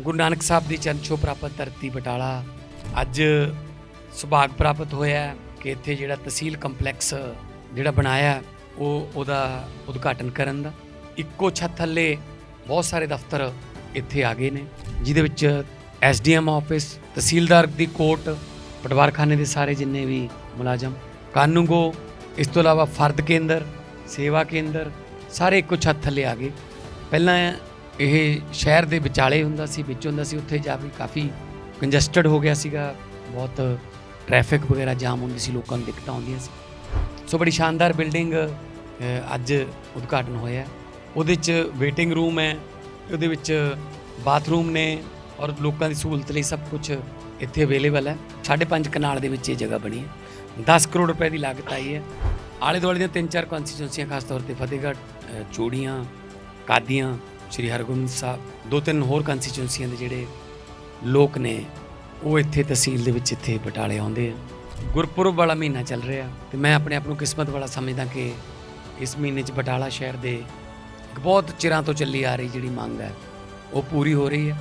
ਗੁਰੂ ਨਾਨਕ ਸਾਹਿਬ ਦੀ ਚਰਨ ਪ੍ਰਾਪਤ ਧਰਤੀ ਬਟਾਲਾ ਅੱਜ ਸੁਭਾਗ ਪ੍ਰਾਪਤ ਹੋਇਆ ਕਿ ਇੱਥੇ ਜਿਹੜਾ ਤਹਿਸੀਲ ਕੰਪਲੈਕਸ ਜਿਹੜਾ ਬਣਾਇਆ ਉਹ ਉਹਦਾ ਉਦਘਾਟਨ ਕਰਨ ਦਾ। ਇੱਕੋ ਛੱਤ ਥੱਲੇ ਬਹੁਤ ਸਾਰੇ ਦਫ਼ਤਰ ਇੱਥੇ ਆ ਗਏ ਨੇ, ਜਿਹਦੇ ਵਿੱਚ ਐਸਡੀਐਮ ਆਫਿਸ, ਤਹਿਸੀਲਦਾਰ ਦੀ ਕੋਰਟ, ਪਟਵਾਰਖਾਨੇ ਦੇ ਸਾਰੇ ਜਿੰਨੇ ਵੀ ਮੁਲਾਜ਼ਮ, ਕਾਨੂੰਗੋ, ਇਸ ਤੋਂ ਇਲਾਵਾ ਫਰਦ ਕੇਂਦਰ, ਸੇਵਾ ਕੇਂਦਰ, ਸਾਰੇ ਇੱਕੋ ਛੱਤ ਥੱਲੇ ਆ ਗਏ। ਪਹਿਲਾਂ ਇਹ ਸ਼ਹਿਰ ਦੇ ਵਿਚਾਲੇ ਹੁੰਦਾ ਸੀ ਵਿੱਚ ਹੁੰਦਾ ਸੀ ਉੱਥੇ ਜਾ ਕੇ ਕਾਫੀ ਕੰਜਸਟਡ ਹੋ ਗਿਆ ਸੀਗਾ। ਬਹੁਤ ਟ੍ਰੈਫਿਕ ਵਗੈਰਾ ਜਾਮ ਹੁੰਦੀ ਸੀ ਲੋਕਾਂ ਨੂੰ ਦਿੱਕਤਾਂ ਆਉਂਦੀਆਂ ਸੀ। ਸੋ ਬੜੀ ਸ਼ਾਨਦਾਰ ਬਿਲਡਿੰਗ ਅੱਜ ਉਦਘਾਟਨ ਹੋਇਆ। ਉਹਦੇ 'ਚ ਵੇਟਿੰਗ ਰੂਮ ਹੈ ਉਹਦੇ ਵਿੱਚ ਬਾਥਰੂਮ ਨੇ ਔਰ ਲੋਕਾਂ ਦੀ ਸਹੂਲਤ ਲਈ ਸਭ ਕੁਝ ਇੱਥੇ ਅਵੇਲੇਬਲ ਹੈ। 5.5 ਕਨਾਲ ਦੇ ਵਿੱਚ ਇਹ ਜਗ੍ਹਾ ਬਣੀ ਹੈ। 10 ਕਰੋੜ ਰੁਪਏ ਦੀ ਲਾਗਤ ਆਈ ਹੈ। ਆਲੇ ਦੁਆਲੇ ਦੀਆਂ ਤਿੰਨ ਚਾਰ ਕਨਸਟੀਟਿਊਂਸੀਆਂ ਖਾਸ ਤੌਰ ਤੇ ਫਤਿਹਗੜ੍ਹ ਅ, ਚੂੜੀਆਂ ਕਾਦੀਆਂ ਸ਼੍ਰੀ ਹਰਗੋਬਿੰਦ ਸਾਹਿਬ, ਦੋ ਤਿੰਨ ਹੋਰ ਕਨਸਟੀਟਿਊਂਸੀਆਂ ਦੇ ਜਿਹੜੇ ਲੋਕ ਨੇ, ਉਹ ਇੱਥੇ ਤਹਿਸੀਲ ਦੇ ਵਿੱਚ ਇੱਥੇ ਬਟਾਲੇ ਆਉਂਦੇ ਆ। ਗੁਰਪੁਰਬ ਵਾਲਾ ਮਹੀਨਾ ਚੱਲ ਰਿਹਾ ਤੇ ਮੈਂ ਆਪਣੇ ਆਪ ਨੂੰ ਕਿਸਮਤ ਵਾਲਾ ਸਮਝਦਾ ਕਿ ਇਸ ਮਹੀਨੇ 'ਚ ਬਟਾਲਾ ਸ਼ਹਿਰ ਦੇ ਇੱਕ ਬਹੁਤ ਚਿਰਾਂ ਤੋਂ ਚੱਲੀ ਆ ਰਹੀ ਜਿਹੜੀ ਮੰਗ ਹੈ, ਉਹ ਪੂਰੀ ਹੋ ਰਹੀ ਹੈ।